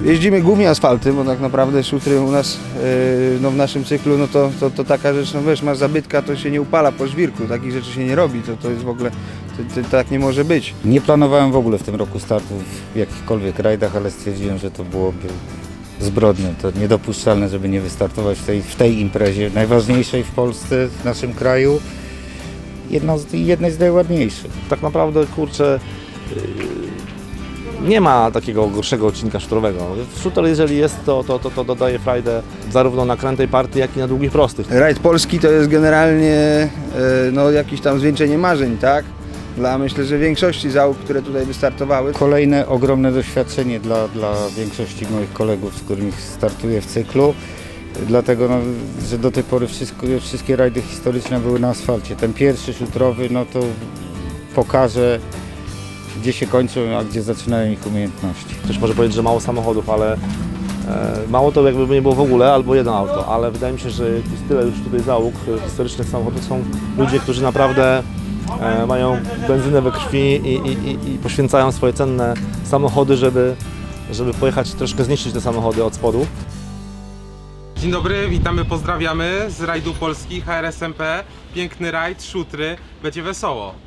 Jeździmy głównie asfaltem, bo tak naprawdę szutry u nas yy, no w naszym cyklu, no to, to, to taka rzecz, no wiesz, masz zabytka, to się nie upala po żwirku, takich rzeczy się nie robi, to, to jest w ogóle, to, to, tak nie może być. Nie planowałem w ogóle w tym roku startu w jakichkolwiek rajdach, ale stwierdziłem, że to byłoby zbrodnią. To niedopuszczalne, żeby nie wystartować w tej, w tej imprezie, najważniejszej w Polsce, w naszym kraju. Jedno z, jednej z najładniejszych. tak naprawdę kurczę yy, nie ma takiego gorszego odcinka szutrowego. Shooter jeżeli jest, to, to, to, to dodaje frajdę zarówno na krętej partii, jak i na długich prostych. Rajd polski to jest generalnie e, no, jakieś tam zwieńczenie marzeń, tak? Dla myślę, że większości załóg, które tutaj wystartowały. Kolejne ogromne doświadczenie dla, dla większości moich kolegów, z którymi startuję w cyklu. Dlatego, no, że do tej pory wszystko, wszystkie rajdy historyczne były na asfalcie. Ten pierwszy szutrowy, no to pokaże, gdzie się kończą, a gdzie zaczynają ich umiejętności. Ktoś może powiedzieć, że mało samochodów, ale e, mało to jakby nie było w ogóle, albo jedno auto, ale wydaje mi się, że jest tyle już tutaj załóg e, historycznych samochodów. Są ludzie, którzy naprawdę e, mają benzynę we krwi i, i, i, i poświęcają swoje cenne samochody, żeby, żeby pojechać troszkę zniszczyć te samochody od spodu. Dzień dobry, witamy, pozdrawiamy z rajdu Polski HRSMP. Piękny rajd, szutry, będzie wesoło.